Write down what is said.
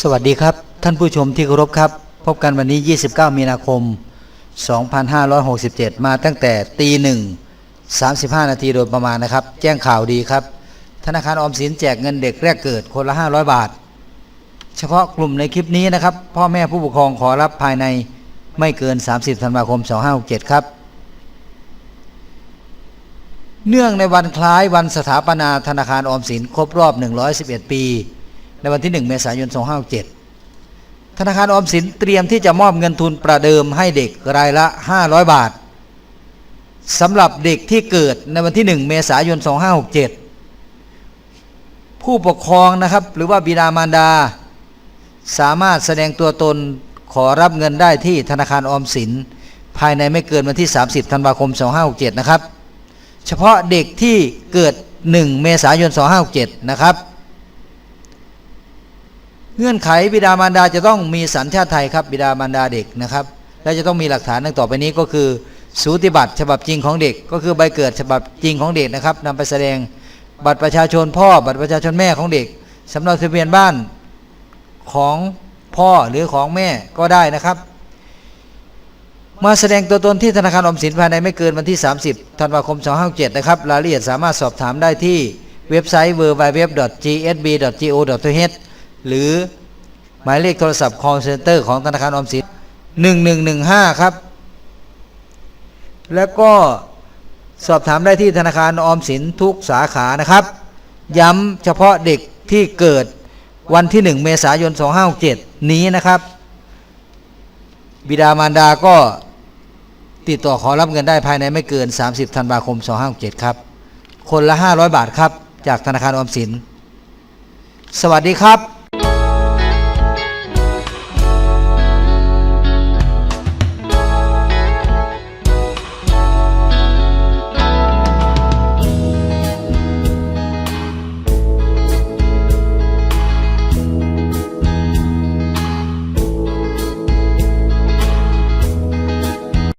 สวัสดีครับ ท่านผู้ชมที่เคารพครับ พบกันวันนี้ 29 มีนาคม 2567 มาตั้งแต่ตีหนึ่ง35 นาทีโดยประมาณนะครับ แจ้งข่าวดีครับ ธนาคารออมสินแจกเงินเด็กแรกเกิดคนละ 500 บาท เฉพาะกลุ่มในคลิปนี้นะครับ พ่อแม่ผู้ปกครองขอรับภายในไม่เกิน 30 ธันวาคม 2567 ครับ เนื่องในวันคล้ายวันสถาปนาธนาคารออมสินครบรอบ 111 ปี ในวันที่ 1 เมษายน 2567 ธนาคารออมสินเตรียมที่จะมอบเงินทุนประเดิมให้เด็กรายละ 500 บาทสำหรับเด็กที่เกิดในวันที่ 1 เมษายน 2567 ผู้ปกครองนะครับหรือว่าบิดามารดา สามารถแสดงตัวตนขอรับเงินได้ที่ธนาคารออมสิน ภายในไม่เกินวันที่ 30 ธันวาคม 2567 นะครับ เฉพาะเด็กที่เกิด 1 เมษายน 2567 นะครับ เงื่อนไขบิดามารดาจะต้องมีสัญชาติไทยครับบิดามารดาเด็กนะครับ และจะต้องมีหลักฐานดังต่อไปนี้ก็คือสูติบัตรฉบับจริงของเด็ก ก็คือใบเกิดฉบับจริงของเด็กนะครับนำไปแสดงบัตรประชาชนพ่อบัตรประชาชนแม่ของเด็กสำเนาทะเบียนบ้านของพ่อหรือของแม่ก็ได้นะครับมาแสดงตัวตนที่ธนาคารอมสินภายในไม่เกินวันที่ 30 ธันวาคม 2567 นะครับ รายละเอียดสามารถสอบถามได้ที่เว็บไซต์ www.gsb.go.th หรือหมายเลขโทรศัพท์ call center ของธนาคารออมสิน1115 ครับ แล้วก็สอบถามได้ที่ธนาคารออมสินทุกสาขานะครับ ย้ำเฉพาะเด็กที่เกิดวันที่ 1 เมษายน 2567 นี้นะครับ บิดามารดาก็ติดต่อขอรับเงินได้ภายในไม่เกิน 30 ธันวาคม 2567 ครับ คนละ 500 บาทครับ จากธนาคารออมสิน สวัสดีครับ